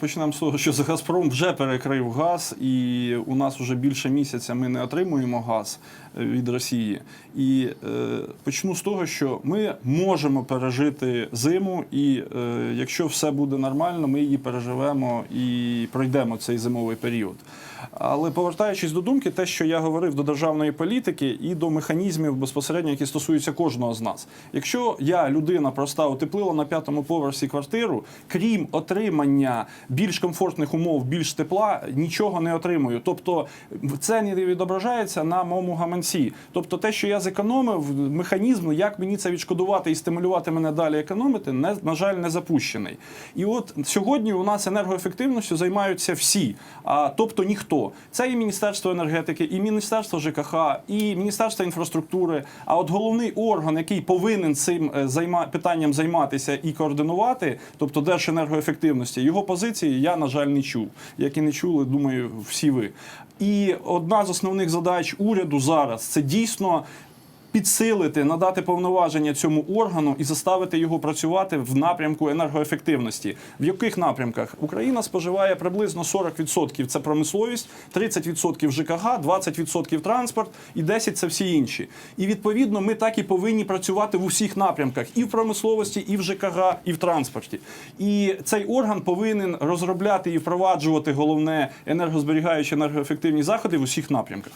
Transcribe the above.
почнемо з того, що Газпром вже перекрив газ, і у нас вже більше місяця ми не отримуємо газ е, від Росії. І е, почну з того, що ми можемо пережити зиму, і е, якщо все буде нормально, ми її переживемо і пройдемо цей зимовий період. Але повертаючись до думки, те, що я говорив до державної політики і до механізмів безпосередньо, які стосуються кожного з нас. Якщо я людина проста утеплила на п'ятому поверсі квартиру, крім отримання більш комфортних умов, більш тепла, нічого не отримую. Тобто це не відображається на моєму гаманці. Тобто, те, що я зекономив, механізм, як мені це відшкодувати і стимулювати мене далі економити, не на жаль, не запущений. І от сьогодні у нас енергоефективністю займаються всі, а тобто ніхто. Це і Міністерство енергетики, і Міністерство ЖКХ, і Міністерство інфраструктури. А от головний орган, який повинен цим е, займа питанням займатися і координувати, тобто Держенергоефективності, його позиції я на жаль не чув. Як і не чули, думаю, всі ви. І одна з основних задач уряду зараз це дійсно підсилити, надати повноваження цьому органу і заставити його працювати в напрямку енергоефективності. В яких напрямках Україна споживає приблизно 40% – це промисловість, 30% ЖКГ, 20% транспорт і 10% – це всі інші. І відповідно ми так і повинні працювати в усіх напрямках і в промисловості, і в ЖКГ, і в транспорті. І цей орган повинен розробляти і впроваджувати головне енергозберігаючі енергоефективні заходи в усіх напрямках.